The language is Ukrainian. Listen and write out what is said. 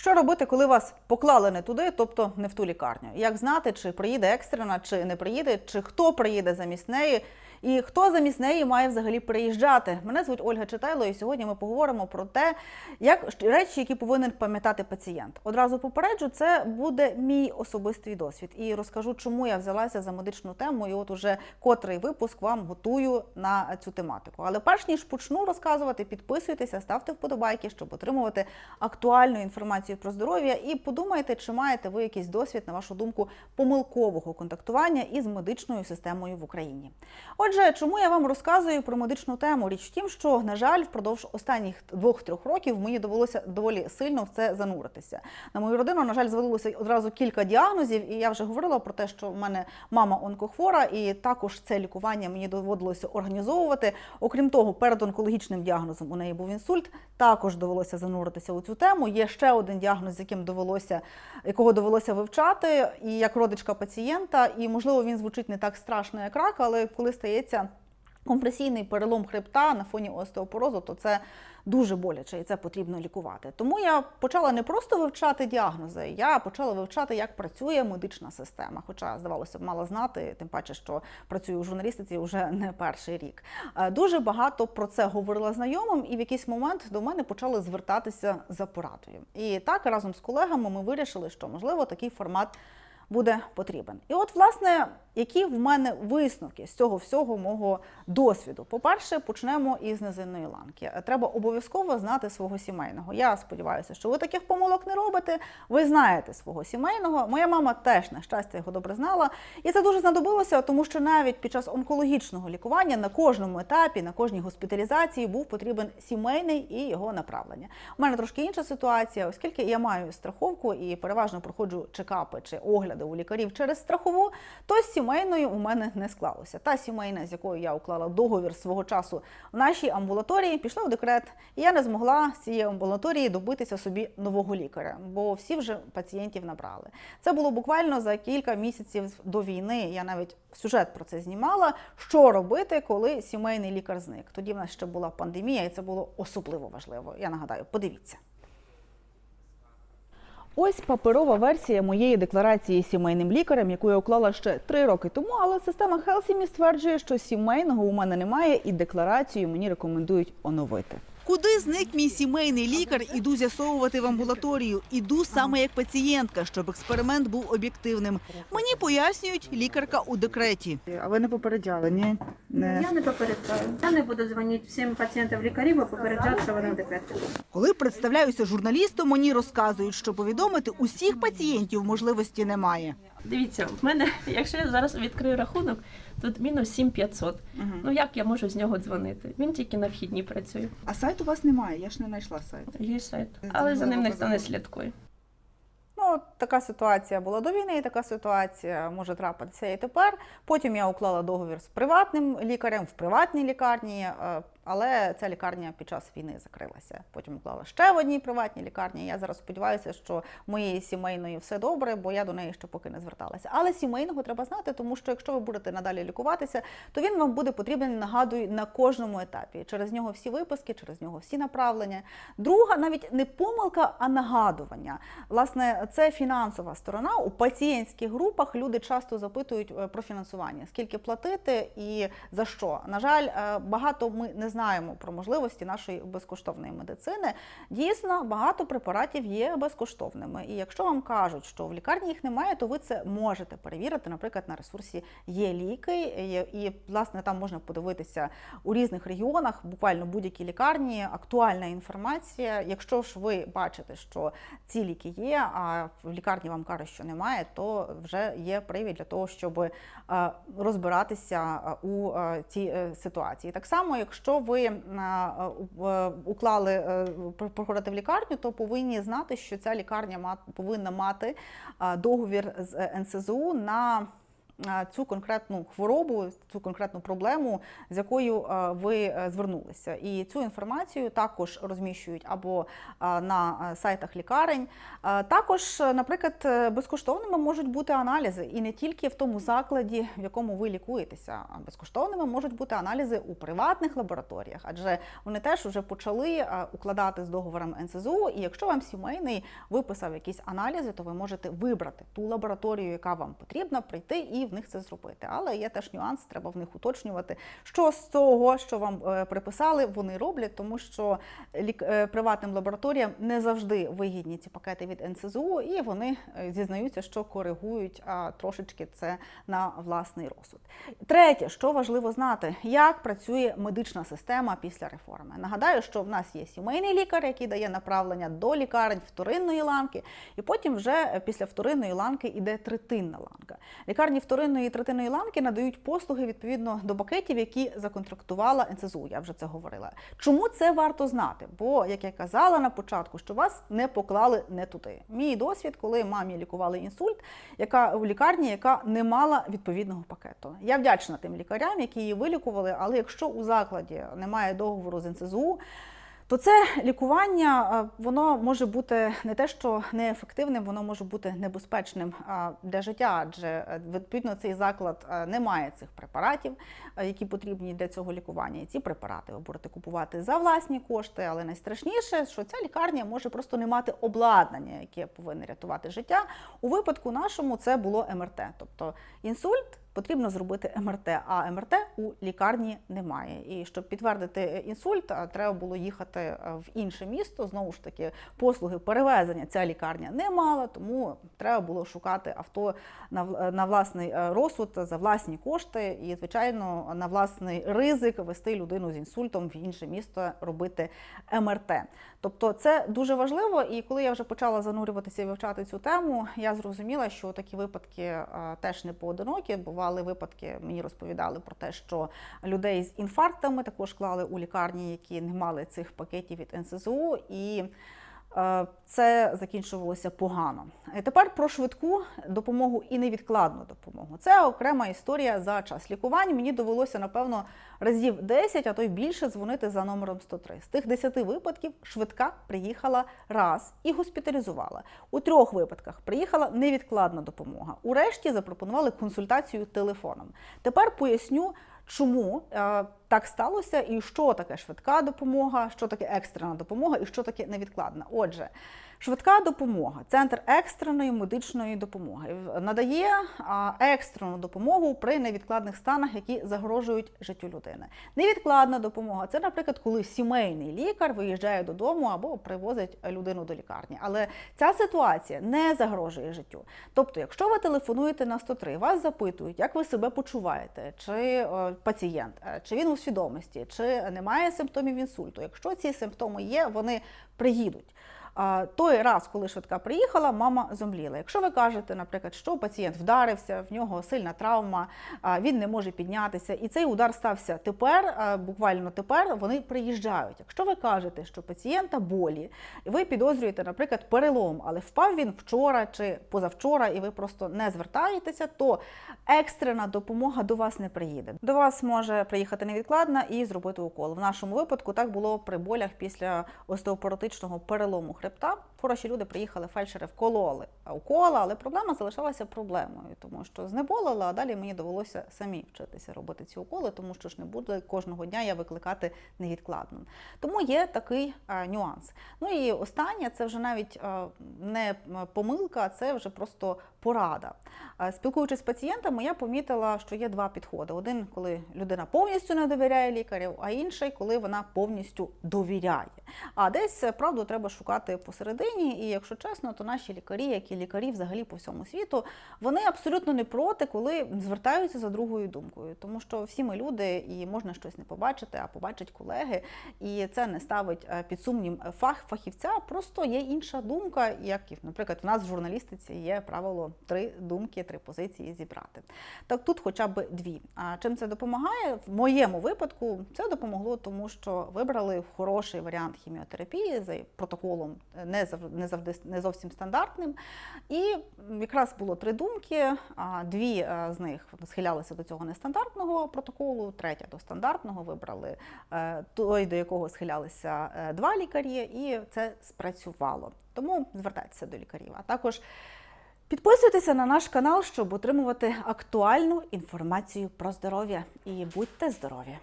Що робити, коли вас поклали не туди, тобто не в ту лікарню? Як знати, чи приїде екстрена, чи не приїде, чи хто приїде замість неї, і хто замість неї має взагалі приїжджати? Мене звуть Ольга Читайло, і сьогодні ми поговоримо про те, як речі, які повинен пам'ятати пацієнт. Одразу попереджу, це буде мій особистий досвід, і розкажу, чому я взялася за медичну тему. І от уже котрий випуск вам готую на цю тематику. Але перш ніж почну розказувати, підписуйтеся, ставте вподобайки, щоб отримувати актуальну інформацію про здоров'я. І подумайте, чи маєте ви якийсь досвід, на вашу думку, помилкового контактування із медичною системою в Україні. Отже, чому я вам розказую про медичну тему? Річ в тім, що на жаль, впродовж останніх двох-трьох років мені довелося доволі сильно в це зануритися. На мою родину, на жаль, звалилося одразу кілька діагнозів, і я вже говорила про те, що в мене мама онкохвора, і також це лікування мені доводилося організовувати. Окрім того, перед онкологічним діагнозом у неї був інсульт. Також довелося зануритися у цю тему. Є ще один діагноз, з яким довелося якого довелося вивчати, і як родичка пацієнта, і можливо він звучить не так страшно, як рак, але коли стається компресійний перелом хребта на фоні остеопорозу, то це дуже боляче і це потрібно лікувати. Тому я почала не просто вивчати діагнози, я почала вивчати, як працює медична система. Хоча, здавалося б, мала знати, тим паче, що працюю в журналістиці вже не перший рік. Е, Дуже багато про це говорила знайомим, і в якийсь момент до мене почали звертатися за порадою. І так разом з колегами ми вирішили, що можливо такий формат буде потрібен. І от, власне, які в мене висновки з цього всього мого досвіду? По-перше, почнемо із низинної ланки. Треба обов'язково знати свого сімейного. Я сподіваюся, що ви таких помилок не робите. Ви знаєте свого сімейного. Моя мама теж, на щастя, його добре знала. І це дуже знадобилося, тому що навіть під час онкологічного лікування на кожному етапі, на кожній госпіталізації був потрібен сімейний і його направлення. У мене трошки інша ситуація, оскільки я маю страховку і переважно проходжу чекапи чи огляди у лікарів через страхову, то з сімейною у мене не склалося. Та сімейна, з якою я уклала договір свого часу в нашій амбулаторії, пішла в декрет, і я не змогла з цієї амбулаторії добитися собі нового лікаря, бо всі вже пацієнтів набрали. Це було буквально за кілька місяців до війни. Я навіть сюжет про це знімала. Що робити, коли сімейний лікар зник? Тоді в нас ще була пандемія, і це було особливо важливо. Я нагадаю, подивіться. Ось паперова версія моєї декларації сімейним лікарем, яку я уклала ще три роки тому. Але система Хелсімі стверджує, що сімейного у мене немає, і декларацію мені рекомендують оновити. Куди зник мій сімейний лікар? Іду з'ясовувати в амбулаторію. Іду саме як пацієнтка, щоб експеримент був об'єктивним. Мені пояснюють лікарка у декреті. А ви не попереджали? Ні, Я не попереджаю. Я не буду дзвонити всім пацієнтам лікарів, а попереджати, що вони в декреті. Коли представляюся журналістом, мені розказують, що повідомити усіх пацієнтів можливості немає. Дивіться, в мене, якщо я зараз відкрию рахунок, тут мінус 7500. Ну як я можу з нього дзвонити? Він тільки на вхідні працює. А сайт у вас немає, я ж не знайшла сайт. Є сайт. Але за ним ніхто не слідкує. Ну, така ситуація була до війни, і така ситуація може трапитися і тепер. Потім я уклала договір з приватним лікарем в приватній лікарні, е, але ця лікарня під час війни закрилася. Потім уклала ще в одній приватній лікарні. Я зараз сподіваюся, що моєї сімейної все добре, бо я до неї ще поки не зверталася. Але сімейного треба знати, тому що якщо ви будете надалі лікуватися, то він вам буде потрібен, нагадую, на кожному етапі. Через нього всі виписки, через нього всі направлення. Друга навіть не помилка, а нагадування. Власне, це фінансова сторона. У пацієнтських групах люди часто запитують е, про фінансування, скільки платити і за що. На жаль, е, багато ми не знаємо про можливості нашої безкоштовної медицини. Дійсно, багато препаратів є безкоштовними. І якщо вам кажуть, що в лікарні їх немає, то ви це можете перевірити. Наприклад, на ресурсі є ліки, і власне там можна подивитися у різних регіонах, буквально будь-які лікарні, актуальна інформація. Якщо ж ви бачите, що ці ліки є, а в лікарні вам кажуть, що немає, то вже є привід для того, щоб е, розбиратися е, у е, цій ситуації. Так само, якщо ви е, уклали е, проходити в лікарню, то повинні знати, що ця лікарня повинна мати е, договір з НСЗУ на цю конкретну хворобу, цю конкретну проблему, з якою ви е, звернулися. І цю інформацію також розміщують або на е, сайтах лікарень. Також, е, наприклад, безкоштовними можуть бути аналізи, і не тільки в тому закладі, в якому ви лікуєтеся. А безкоштовними можуть бути аналізи у приватних лабораторіях, адже вони теж вже почали укладати з договором НСЗУ. І якщо вам сімейний виписав якісь аналізи, то ви можете вибрати ту лабораторію, яка вам потрібна, прийти і в них це зробити. Але є теж нюанс, треба в них уточнювати, що з того, що вам е, приписали, вони роблять, тому що е, приватним лабораторіям не завжди вигідні ці пакети від НСЗУ, і вони е, зізнаються, що коригують а, трошечки це на власний розсуд. Третє, що важливо знати, як працює медична система після реформи. Нагадаю, що в нас є сімейний лікар, який дає направлення до лікарень вторинної ланки, і потім вже після вторинної ланки іде третинна ланка. Лікарні вторинної і третинної ланки надають послуги відповідно до пакетів, які законтрактувала НСЗУ. Я вже це говорила. Чому це варто знати? Бо, як я казала на початку, що вас не поклали не туди. Мій досвід, коли мамі лікували інсульт, яка в лікарні, яка не мала відповідного пакету. Я вдячна тим лікарям, які її вилікували, але якщо у закладі немає договору з НСЗУ, то це лікування воно може бути не те, що неефективним, воно може бути небезпечним для життя, адже е, відповідно цей заклад е, не має цих препаратів, е, які потрібні для цього лікування. І ці препарати ви будете купувати за власні кошти. Але найстрашніше, що ця лікарня може просто не мати обладнання, яке повинне рятувати життя. У випадку нашому це було МРТ, тобто інсульт. Потрібно зробити МРТ, а МРТ у лікарні немає. І щоб підтвердити інсульт, треба було їхати е, в інше місто. Знову ж таки, послуги перевезення ця лікарня не мала, тому треба було шукати авто на, власний е, розсуд за власні кошти і, звичайно, на власний ризик вести людину з інсультом в інше місто робити МРТ. Тобто це дуже важливо. І коли я вже почала занурюватися і вивчати цю тему, я зрозуміла, що такі випадки е, теж не поодинокі. Бували випадки, мені розповідали про те, що людей з інфарктами також клали у лікарні, які не мали цих пакетів від НСЗУ. І це закінчувалося погано. Е, Тепер про швидку допомогу і невідкладну допомогу. Це окрема історія за час лікування. Мені довелося, напевно, разів 10, а то й більше дзвонити за номером 103. З тих 10 випадків швидка приїхала раз і госпіталізувала. У трьох випадках приїхала невідкладна допомога. У решті запропонували консультацію телефоном. Тепер поясню, чому е, так сталося і що таке швидка допомога, що таке екстрена допомога і що таке невідкладна. Отже, швидка допомога, центр екстреної медичної допомоги, надає екстрену допомогу при невідкладних станах, які загрожують життю людини. Невідкладна допомога це, наприклад, коли сімейний лікар виїжджає додому або привозить людину до лікарні. Але ця ситуація не загрожує життю. Тобто, якщо ви телефонуєте на 103, вас запитують, як ви себе почуваєте, чи пацієнт, е, чи він у свідомості, чи немає симптомів інсульту. Якщо ці симптоми є, вони приїдуть. Той раз, коли швидка приїхала, мама зомліла. Якщо ви кажете, наприклад, що пацієнт вдарився, в нього сильна травма, він не може піднятися, і цей удар стався тепер, буквально тепер, вони приїжджають. Якщо ви кажете, що пацієнта болі, ви підозрюєте, наприклад, перелом, але впав він вчора чи позавчора, і ви просто не звертаєтеся, то екстрена допомога до вас не приїде. До вас може приїхати невідкладна і зробити укол. В нашому випадку так було при болях після остеопоротичного перелому хребта. startup Хороші люди приїхали, фельдшери вкололи укола, але проблема залишалася проблемою, тому що знеболила, а далі мені довелося самі вчитися робити ці уколи, тому що ж не буде кожного дня я викликати невідкладно. Тому є такий е, нюанс. Ну і останнє це вже навіть е, не помилка, це вже просто порада. Е, Спілкуючись з пацієнтами, я помітила, що є два підходи: один, коли людина повністю не довіряє лікарю, а інший, коли вона повністю довіряє. А десь правду треба шукати посередині. І якщо чесно, то наші лікарі, як і лікарі взагалі по всьому світу, вони абсолютно не проти, коли звертаються за другою думкою, тому що всі ми люди, і можна щось не побачити, а побачать колеги, і це не ставить е, під сумнів фах фахівця. Просто є інша думка, як наприклад, в нас в журналістиці є правило три думки, три позиції зібрати. Так тут хоча б дві. А чим це допомагає? В моєму випадку це допомогло, тому що вибрали хороший варіант хіміотерапії за протоколом, е, не за не завжди не зовсім стандартним. І якраз було три думки. Дві е, з них схилялися до цього нестандартного протоколу, третя до стандартного. Вибрали е, той, до якого схилялися е, два лікарі, і це спрацювало. Тому звертайтеся до лікарів. А також Підписуйтеся на наш канал, щоб отримувати актуальну інформацію про здоров'я. І будьте здорові!